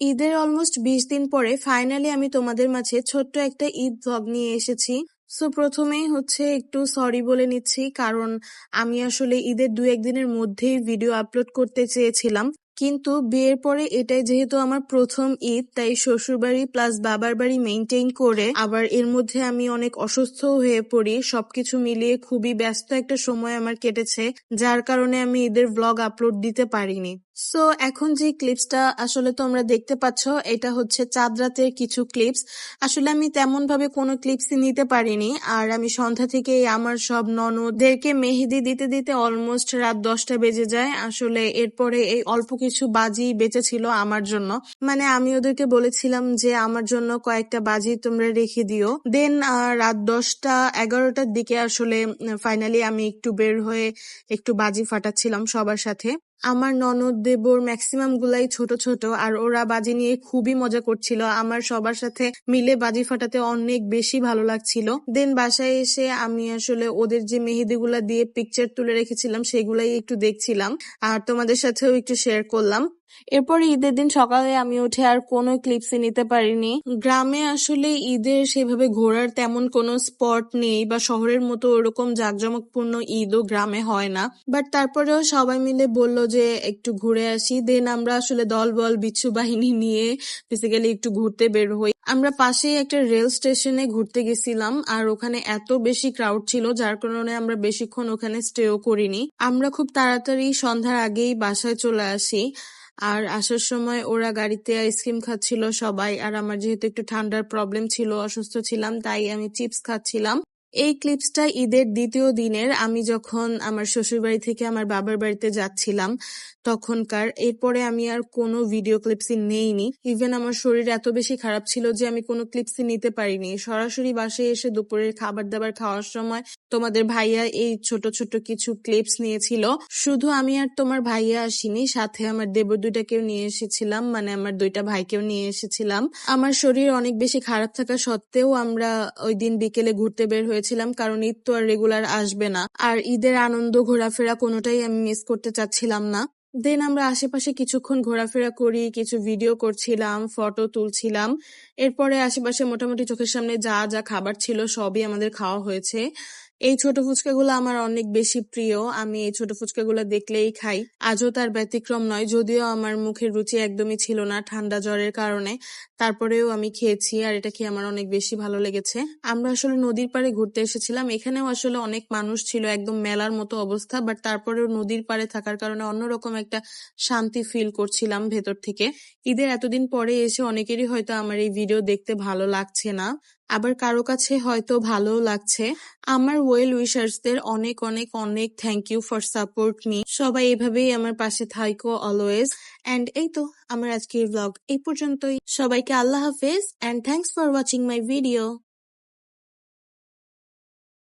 ঈদের অলমোস্ট বিশ দিন পরে ফাইনালি আমি তোমাদের মাঝে ছোট্ট একটা ঈদ ভ্লগ নিয়ে এসেছি। সো প্রথমেই হচ্ছে একটু সরি বলে নিচ্ছি, কারণ আমি আসলে ঈদের দু একদিনের মধ্যেই ভিডিও আপলোড করতে চেয়েছিলাম। কিন্তু বিয়ের পরে এটাই যেহেতু আমার প্রথম ঈদ, তাই শ্বশুরবাড়ি প্লাস বাবার বাড়ি মেনটেন করে আবার এর মধ্যে আমি অনেক অসুস্থ হয়ে পড়ি। সবকিছু মিলিয়ে খুবই ব্যস্ত একটা সময় আমার কেটেছে, যার কারণে আমি ঈদের ব্লগ আপলোড দিতে পারিনি। সো এখন যে ক্লিপসটা আসলে তোমরা দেখতে পাচ্ছ, এটা হচ্ছে চাঁদ রাতের কিছু ক্লিপস আসলে আমি তেমন ভাবে কোনো ক্লিপসই নিতে পারিনি, আর আমি সন্ধ্যা থেকে আমার সব ননদদেরকে মেহেদি দিতে দিতে অলমোস্ট রাত দশটা বেজে যায়। আসলে এরপরে এই অল্প কিছু বাজি বেঁচেছিল আমার জন্য। মানে আমি ওদেরকে বলেছিলাম যে, আমার জন্য কয়েকটা বাজি তোমরা রেখে দিও। দেন রাত দশটা এগারোটার দিকে আসলে ফাইনালি আমি একটু বের হয়ে একটু বাজি ফাটাচ্ছিলাম সবার সাথে। আমার ননদ দেবর ম্যাক্সিমাম গুলাই ছোট ছোট, আর ওরা বাজি নিয়ে খুবই মজা করছিল। আমার সবার সাথে মিলে বাজি ফাটাতে অনেক বেশি ভালো লাগছিল। দেন বাসায় এসে আমি আসলে ওদের যে মেহেদি দিয়ে পিকচার তুলে রেখেছিলাম, সেগুলাই একটু দেখছিলাম। আর তোমাদের সাথেও একটু শেয়ার করলাম। এরপর ঈদের দিন সকালে আমি উঠে আর কোনো ক্লিপসই নিতে পারিনি। গ্রামে আসলে ঈদের সেভাবে ঘোরার তেমন কোনো স্পট নেই বা শহরের মতো ওরকম জাঁকজমকপূর্ণ ঈদও গ্রামে হয় না। বাট তারপরেও সবাই মিলে বলল যে, একটু ঘুরে আসি। দেন আমরা আসলে দল বল বিচ্ছু বাহিনী নিয়ে বেসিক্যালি একটু ঘুরতে বের হই। আমরা পাশেই একটা রেল স্টেশনে ঘুরতে গেছিলাম আর ওখানে এত বেশি ক্রাউড ছিল যার কারণে আমরা বেশিক্ষণ ওখানে স্টেও করিনি। আমরা খুব তাড়াতাড়ি সন্ধ্যার আগেই বাসায় চলে আসি। আর আসার সময় ওরা গাড়িতে আইসক্রিম খাচ্ছিল সবাই। আর আমার যেহেতু একটু ঠান্ডার প্রবলেম ছিল, অসুস্থ ছিলাম, তাই আমি চিপস খাচ্ছিলাম। এই ক্লিপসটা ঈদের দ্বিতীয় দিনের আমি যখন আমার শ্বশুরবাড়ি থেকে আমার বাবার বাড়িতে যাচ্ছিলাম তখনকার, এরপরে আমি আর কোনো ভিডিও ক্লিপসই নেইনি। ইভেন আমার শরীর এত বেশি খারাপ ছিল যে আমি কোনো ক্লিপসই নিতে পারিনি। সরাসরি বাসায় এসে দুপুরের খাবার দাবার খাওয়ার সময় তোমাদের ভাইয়া এই ছোট ছোট কিছু ক্লিপস নিয়েছিল। শুধু আমি আর তোমার ভাইয়া আসিনি, সাথে আমার দেবর দুইটাকেও নিয়ে এসেছিলাম মানে আমার দুইটা ভাইকেও নিয়ে এসেছিলাম। আমার শরীর অনেক বেশি খারাপ থাকা সত্ত্বেও আমরা ওই দিন বিকেলে ঘুরতে বের হয়েছিলাম কারণ ঈদ তো আর রেগুলার আসবে না। আর ঈদের আনন্দ ঘোরাফেরা কোনোটাই আমি মিস করতে চাচ্ছিলাম না। দেন আমরা আশেপাশে কিছুক্ষণ ঘোরাফেরা করি, কিছু ভিডিও করছিলাম ফটো তুলছিলাম। এরপরে আশেপাশে মোটামুটি চোখের সামনে যা যা খাবার ছিল সবই আমাদের খাওয়া হয়েছে। এই ছোট ফুচকাগুলো আমার অনেক বেশি প্রিয়। আমি এই ছোট ফুচকাগুলো দেখলেই খাই। আজও তার ব্যতিক্রম নয়, যদিও আমার মুখের রুচি একদমই ছিল না ঠান্ডা জ্বরের কারণে। তারপরেও আমি খেয়েছি, আর এটা খেয়ে আমার অনেক বেশি ভালো লেগেছে। আমরা আসলে নদীর পাড়ে ঘুরতে এসেছিলাম। এখানেও আসলে অনেক মানুষ ছিল, একদম মেলার মতো অবস্থা বাট তারপরেও নদীর পাড়ে থাকার কারণে অন্যরকম একটা শান্তি ফিল করছিলাম ভেতর থেকে। ঈদের এতদিন পরে এসে অনেকেরই হয়তো আমার এই ভিডিও দেখতে ভালো লাগছে না। আবার কারও কাছে হয়তো ভালোও লাগছে। আমার ওয়েল উইশার্সদের অনেক অনেক অনেক thank you for support me সবাই এভাবেই আমার পাশে থাইকো অলওয়েজ এন্ড এই তো আমার আজকের ব্লগ এই পর্যন্তই। সবাইকে আল্লাহ হাফেজ। And thanks for watching my video